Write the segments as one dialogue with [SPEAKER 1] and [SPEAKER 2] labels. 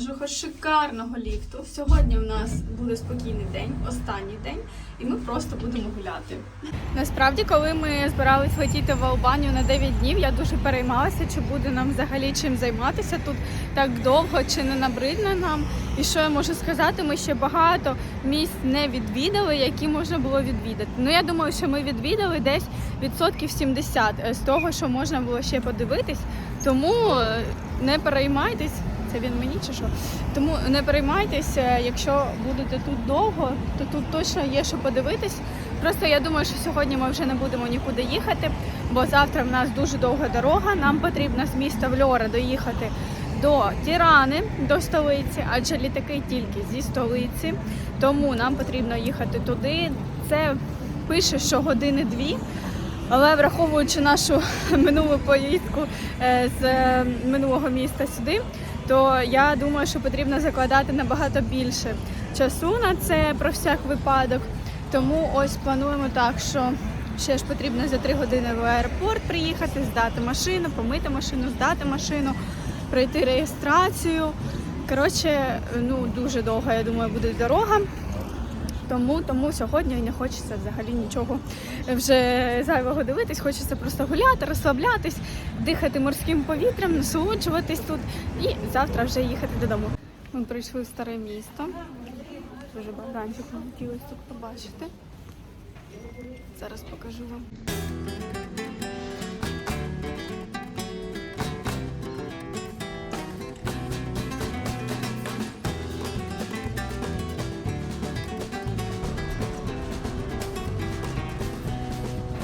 [SPEAKER 1] нашого шикарного ліфту. Сьогодні в нас буде спокійний день, останній день, і ми просто будемо гуляти. Насправді, коли ми збирались летіти в Албанію на 9 днів, я дуже переймалася, чи буде нам взагалі чим займатися тут так довго, чи не набридне нам. І що я можу сказати, ми ще багато місць не відвідали, які можна було відвідати. Ну я думаю, що ми відвідали десь відсотків 70 з того, що можна було ще подивитись. Тому е, не переймайтесь, це він мені чи що? Тому не переймайтесь, е, якщо будете тут довго, то тут точно є що подивитись. Просто я думаю, що сьогодні ми вже не будемо нікуди їхати, бо завтра в нас дуже довга дорога. Нам потрібно з міста Вльора доїхати до Тірани, до столиці, адже літаки тільки зі столиці. Тому нам потрібно їхати туди. Це пише, що години дві. Але враховуючи нашу минулу поїздку е, з е, минулого міста сюди, то я думаю, що потрібно закладати набагато більше часу на це про всяк випадок. Тому ось плануємо так, що ще ж потрібно за три години в аеропорт приїхати, здати машину, помити машину, здати машину, пройти реєстрацію. Коротше, ну дуже довга, я думаю, буде дорога. Тому, тому сьогодні не хочеться взагалі нічого вже зайвого дивитись. Хочеться просто гуляти, розслаблятись, дихати морським повітрям, насолоджуватись тут і завтра вже їхати додому. Ми прийшли в старе місто. Дуже багато хотілося тут побачити. Зараз покажу вам.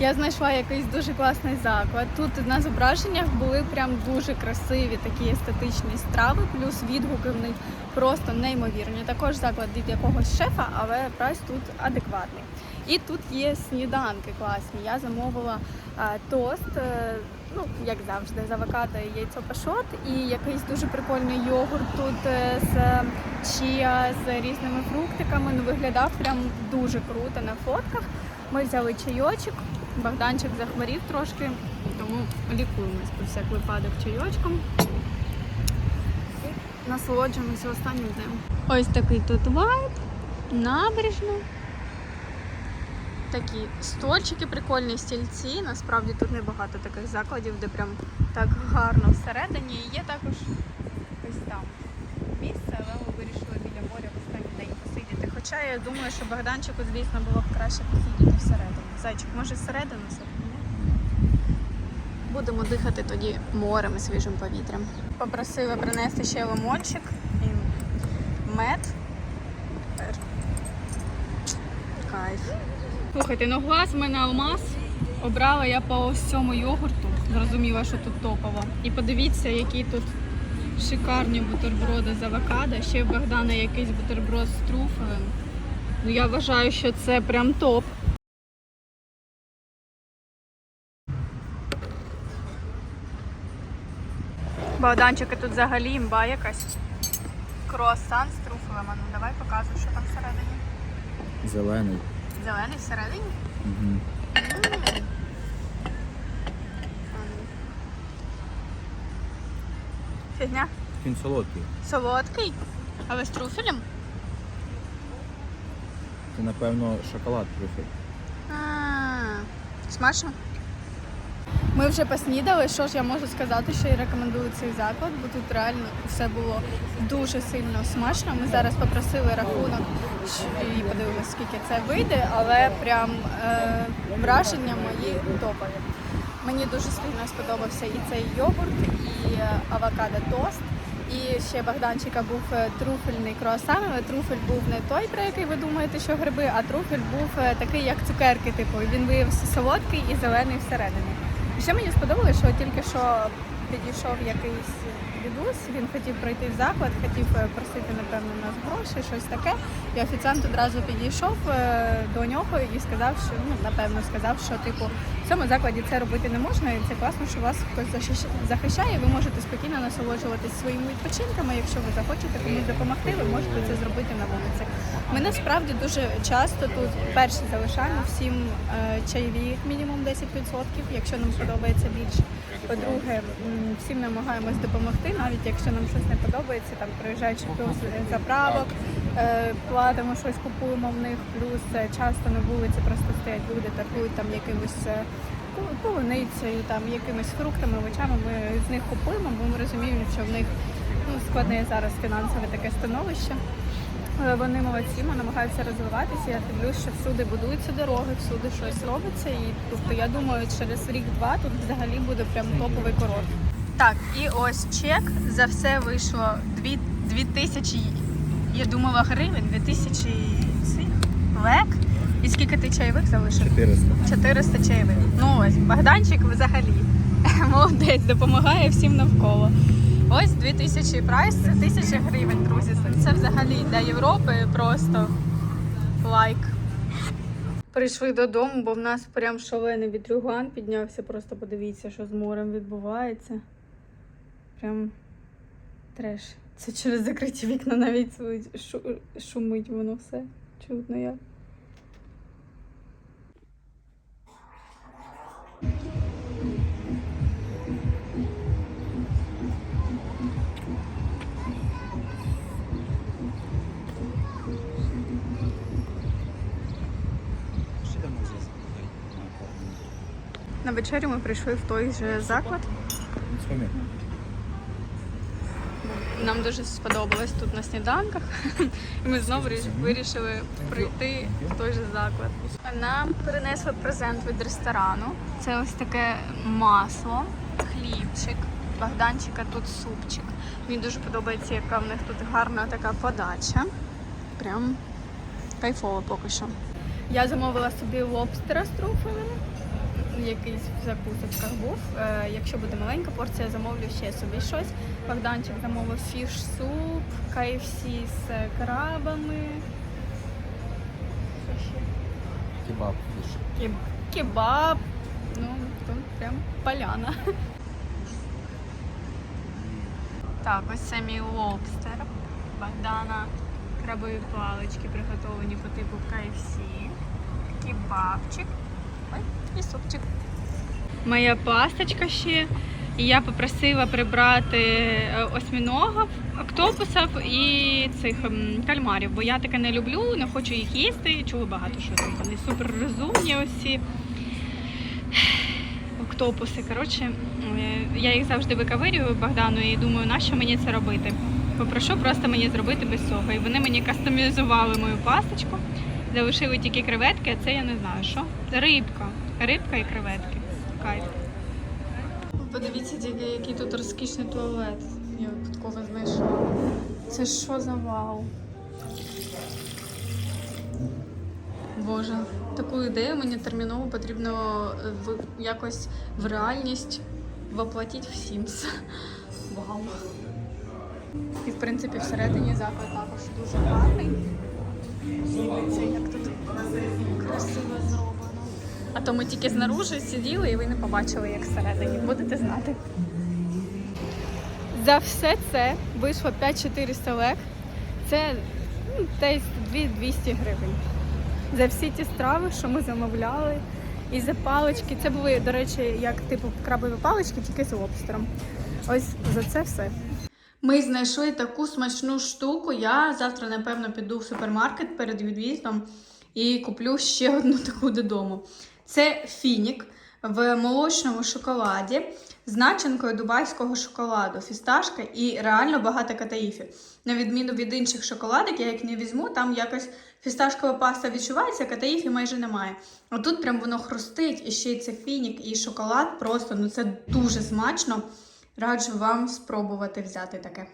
[SPEAKER 1] Я знайшла якийсь дуже класний заклад. Тут на зображеннях були прям дуже красиві такі естетичні страви, плюс відгуки в них просто неймовірні. Також заклад від якогось шефа, але прайс тут адекватний. І тут є сніданки класні. Я замовила тост, е, ну як завжди, з авокадо і яйцо пашот, і якийсь дуже прикольний йогурт тут е, з чія, з різними фруктиками. Ну виглядав прям дуже круто на фотках. Ми взяли чайочок. Богданчик захворів трошки, тому лікуємось по всяк випадок чайочком. Насолоджуємося останнім днем. Ось такий тут вайб, набережна. Такі стольчики, прикольні стільці. Насправді тут небагато таких закладів, де прям так гарно всередині. І є також ось там місце, але ми вирішили біля моря в останній день. Хоча я думаю, що Богданчику, звісно, було б краще посидіти всередині. Зайчик, може всередину сидимо? Будемо дихати тоді морем і свіжим повітрям. Попросили принести ще лимончик і мед. Кайф. Слухайте, ну глаз в мене алмаз. Обрала я по ось цьому йогурту. Зрозуміла, що тут топово. І подивіться, які тут шикарні бутерброди з авокадо. Ще в Богдана якийсь бутерброд з труфелем. Ну я вважаю, що це прям топ. Богданчики тут взагалі імба якась. Круасан з труфелем. Ну давай показуй, що там всередині.
[SPEAKER 2] Зелений.
[SPEAKER 1] Зелений всередині?
[SPEAKER 2] Угу.
[SPEAKER 1] Фігня.
[SPEAKER 2] Він солодкий.
[SPEAKER 1] Солодкий. Але з труфелем?
[SPEAKER 2] Це, напевно, шоколад трюфель.
[SPEAKER 1] А, Смачно? Ми вже поснідали. Що ж я можу сказати, що я рекомендую цей заклад, бо тут реально все було дуже сильно смачно. Ми зараз попросили рахунок і подивимося, скільки це вийде, але прям е, враження мої топові. Мені дуже сильно сподобався і цей йогурт, і е, авокадо тост. І ще Богданчика був е, труфельний круасан, але труфель був не той, про який ви думаєте, що гриби, а труфель був е, такий, як цукерки, типу. Він виявився солодкий і зелений всередині. І ще мені сподобалося, що тільки що підійшов якийсь дідусь, він хотів пройти в заклад, хотів е, просити, напевно, у нас гроші, щось таке. І офіціант одразу підійшов е, до нього і сказав, що ну напевно сказав, що типу в цьому закладі це робити не можна, і це класно, що вас хтось захищає. Ви можете спокійно насолоджуватись своїми відпочинками. Якщо ви захочете комусь допомогти, ви можете це зробити на вулиці. Ми насправді дуже часто тут перші залишаємо всім е, чайові мінімум 10%, якщо нам подобається більше. По-друге, всім намагаємось допомогти, навіть якщо нам щось не подобається, там приїжджаючи плюс заправок, е, платимо щось, купуємо в них, плюс е, часто на вулиці просто стоять люди, торгують там якимось е, полуницею, там якимись фруктами, овочами. Ми з них купуємо, бо ми розуміємо, що в них ну, складне зараз фінансове таке становище. Але Вони молодці, ми намагаються розвиватися. Я дивлюсь, що всюди будуються дороги, всюди щось робиться. І тобто я думаю, через рік-два тут взагалі буде прям топовий курорт. Так, і ось чек за все вийшло 2, 2 тисячі, я думала, гривень, 2 тисячі цих лек. І скільки ти чайових залишив?
[SPEAKER 2] 400.
[SPEAKER 1] 400 чайових. Ну ось, Богданчик взагалі молодець, допомагає всім навколо. Ось 2000 прайс, це 1000 гривень, друзі. Це взагалі для Європи просто лайк. Прийшли додому, бо в нас прям шалений вітрюган піднявся. Просто подивіться, що з морем відбувається. Прям треш. Це через закриті вікна навіть шумить воно все. Чутно як. Вечерю ми прийшли в той же заклад. Нам дуже сподобалось тут на сніданках. І ми знову вирішили прийти в той же заклад. Нам принесли презент від ресторану. Це ось таке масло, хлібчик. Богданчика тут супчик. Мені дуже подобається, яка в них тут гарна така подача. Прям кайфово поки що. Я замовила собі лобстера з труфелем. Якийсь в закусочках був. Е, якщо буде маленька порція, замовлю ще собі щось. Богданчик замовив фіш-суп, KFC з крабами. Що ще?
[SPEAKER 2] Кебаб.
[SPEAKER 1] Кеб- Кебаб. Ну, тут прям поляна. Так, ось це мій лобстер. Богдана крабові палички приготовані по типу KFC. Кебабчик. І супчик. Моя пасточка ще. І я попросила прибрати е, осьміногів, октопусів і цих ем, кальмарів, бо я таке не люблю, не хочу їх їсти. Чула багато що там вони супер розумні усі. Октопуси. Коротше, е, я їх завжди викавирюю Богдану і думаю, нащо мені це робити. Попрошу просто мені зробити без цього. І вони мені кастомізували мою пасточку, залишили тільки креветки, а це я не знаю що. Рибка. Рибка і креветки. Кайф. Подивіться тільки, який тут розкішний туалет. Я випадково знайшла. Це що за вау? Боже, таку ідею мені терміново потрібно е, в, якось в реальність воплотити в Sims. Вау. І в принципі всередині заклад також дуже гарний. Дивіться, як тут красиво. А то ми тільки знаружи сиділи і ви не побачили, як всередині. Будете знати. За все це вийшло 5400 лек. Це ну, десь 2200 гривень. За всі ті страви, що ми замовляли, і за палички. Це були, до речі, як типу крабові палички, тільки з лобстером. Ось за це все. Ми знайшли таку смачну штуку. Я завтра, напевно, піду в супермаркет перед від'їздом і куплю ще одну таку додому. Це фінік в молочному шоколаді з начинкою дубайського шоколаду, фісташка і реально багато катаїфів. На відміну від інших шоколадок, я як не візьму, там якось фісташкова паста відчувається, катаїфів майже немає. А тут прям воно хрустить, і ще й це фінік і шоколад. Просто ну це дуже смачно. Раджу вам спробувати взяти таке.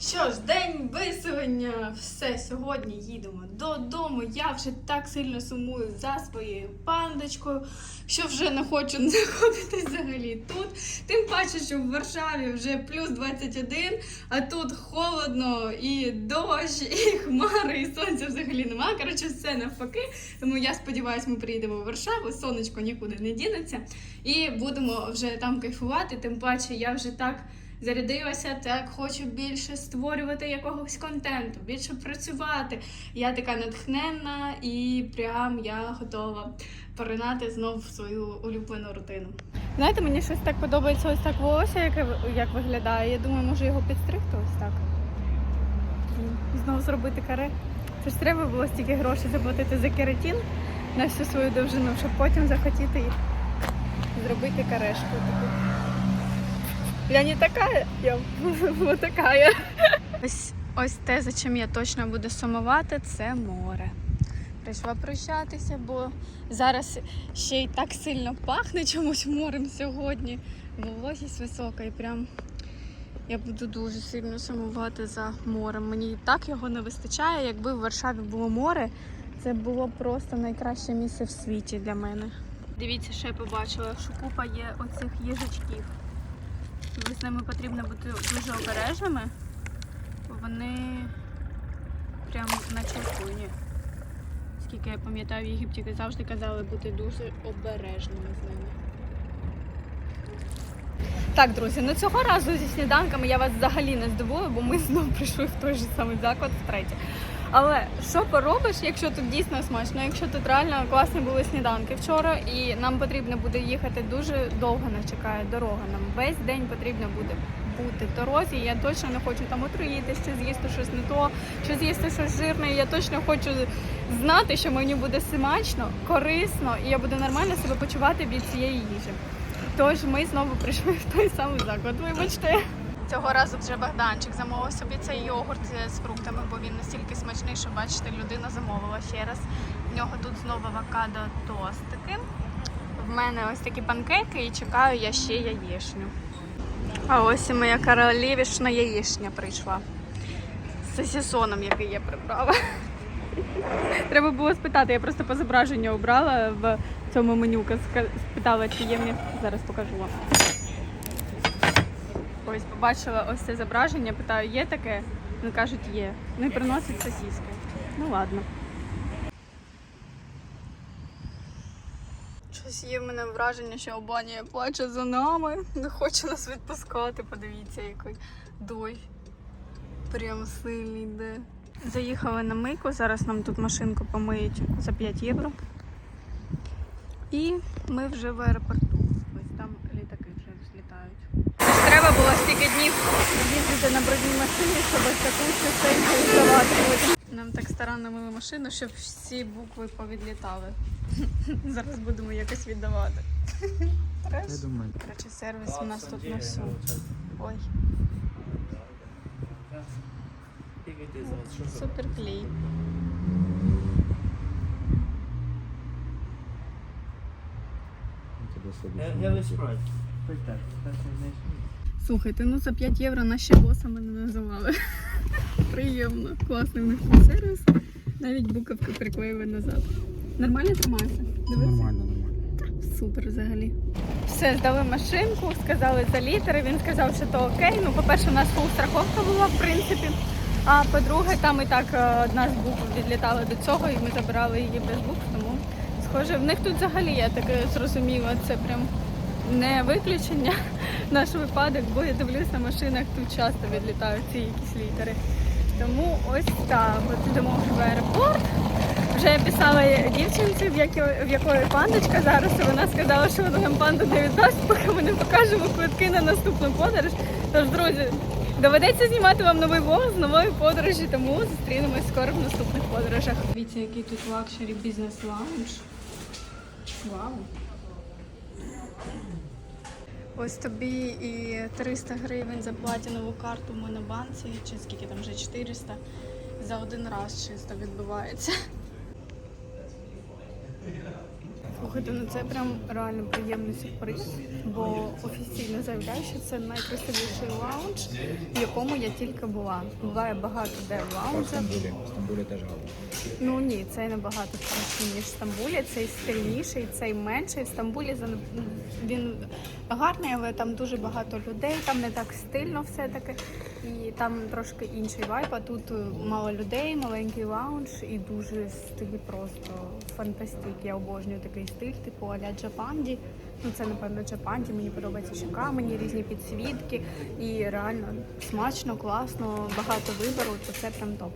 [SPEAKER 1] Що ж, день виселення. Все, сьогодні їдемо додому. Я вже так сильно сумую за своєю пандочкою, що вже не хочу знаходитись взагалі тут. Тим паче, що в Варшаві вже плюс 21, а тут холодно і дощ, і хмари, і сонця взагалі немає. Коротше, все навпаки. Тому я сподіваюся, ми приїдемо в Варшаву, сонечко нікуди не дінеться. І будемо вже там кайфувати. Тим паче, я вже так зарядилася, так хочу більше створювати якогось контенту, більше працювати. Я така натхненна і прям я готова поринати знов в свою улюблену рутину. Знаєте, мені щось так подобається ось так волосся, яке як виглядає. Я думаю, може його підстригти ось так. І знову зробити каре. Це ж треба було стільки грошей заплатити за кератин на всю свою довжину, щоб потім захотіти їх зробити карешку таку. Я не така, я вот такая. Ось, ось те, за чим я точно буду сумувати, це море. Прийшла прощатися, бо зараз ще й так сильно пахне чомусь морем сьогодні. Вологість висока і прям я буду дуже сильно сумувати за морем. Мені і так його не вистачає. Якби в Варшаві було море, це було просто найкраще місце в світі для мене. Дивіться, ще побачила, що купа є оцих їжачків. З ними потрібно бути дуже обережними, бо вони прям наче хуйні. Скільки я пам'ятаю, в Єгипті завжди казали бути дуже обережними з ними. Так, друзі, ну цього разу зі сніданками я вас взагалі не здивую, бо ми знову прийшли в той же самий заклад втретє. Але що поробиш, якщо тут дійсно смачно, якщо тут реально класні були сніданки вчора, і нам потрібно буде їхати дуже довго нас чекає дорога. Нам весь день потрібно буде бути в дорозі. Я точно не хочу там отруїти, що з'їсти щось не то, що з'їсти щось жирне. Я точно хочу знати, що мені буде смачно, корисно, і я буду нормально себе почувати від цієї їжі. Тож ми знову прийшли в той самий заклад. Вибачте. Цього разу вже Богданчик замовив собі цей йогурт з фруктами, бо він настільки смачний, що бачите, людина замовила ще раз. В нього тут знову авокадо тостики. В мене ось такі панкейки і чекаю я ще яєшню. А ось і моя королівішна яєшня прийшла. З сосісоном, який я прибрала. Треба було спитати, я просто по зображенню обрала в цьому меню, спитала, чи є мені. Зараз покажу вам. Ось побачила ось це зображення, питаю, є таке? Вони кажуть, є. Ну і приносять сосіски. Ну ладно. Щось є в мене враження, що Албанія плаче за нами, не хоче нас відпускати. Подивіться, який дощ. Прям сильний йде. Заїхали на мийку, зараз нам тут машинку помиють за 5 євро. І ми вже в аеропорту. Ось там літаки вже злітають. Треба було стільки днів їздити на брудній машині, щоб ось таку частеньку здавати. Нам так старанно мили машину, щоб всі букви повідлітали. Зараз будемо якось віддавати. Короче, сервіс у нас тут на всю. Ой, супер клей.
[SPEAKER 2] Тебе собі.
[SPEAKER 1] Слухайте, ну за 5 євро наші боса мене називали. Приємно, класний в них сервіс. Навіть буковки приклеїли назад. Нормально тримається?
[SPEAKER 2] Нормально, нормально.
[SPEAKER 1] Супер взагалі. Все, здали машинку, сказали за літери. Він сказав, що то окей. Ну, по-перше, у нас страховка була, в принципі. А по-друге, там і так е, одна з букв відлітала до цього, і ми забирали її без букв, тому схоже, в них тут взагалі я таке зрозуміла, це прям не виключення наш випадок, бо я дивлюсь на машинах, тут часто відлітають ці якісь літери. Тому ось так. От йдемо в аеропорт. Вже я писала дівчинці, в якої пандочка зараз, і вона сказала, що вона нам панду не віддасть, поки ми не покажемо квитки на наступну подорож. Тож, друзі, доведеться знімати вам новий влог з нової подорожі, тому зустрінемось скоро в наступних подорожах. Дивіться, який тут лакшері бізнес лаунж. Вау! Ось тобі і 300 гривень за платінову карту в Монобанці, чи скільки там вже 400. За один раз чисто відбувається. Слухайте, ну це прям реально приємний сюрприз, бо офіційно заявляю, що це найкрасивіший лаунж, в якому я тільки була. Буває багато де
[SPEAKER 2] А в
[SPEAKER 1] лаунжах.
[SPEAKER 2] Стамбулі. В Стамбулі теж гарно.
[SPEAKER 1] Ну ні, цей набагато кращий, ніж в Стамбулі. Цей стильніший, цей менший. В Стамбулі за- він гарний, але там дуже багато людей, там не так стильно все-таки. І там трошки інший вайб, а тут е, мало людей, маленький лаунж і дуже стиль просто фантастик. Я обожнюю такий стиль, типу аля Джапанді. Ну це напевно Джапанді. Мені подобається ще камені, різні підсвітки. І реально смачно, класно, багато вибору, то це прям топ.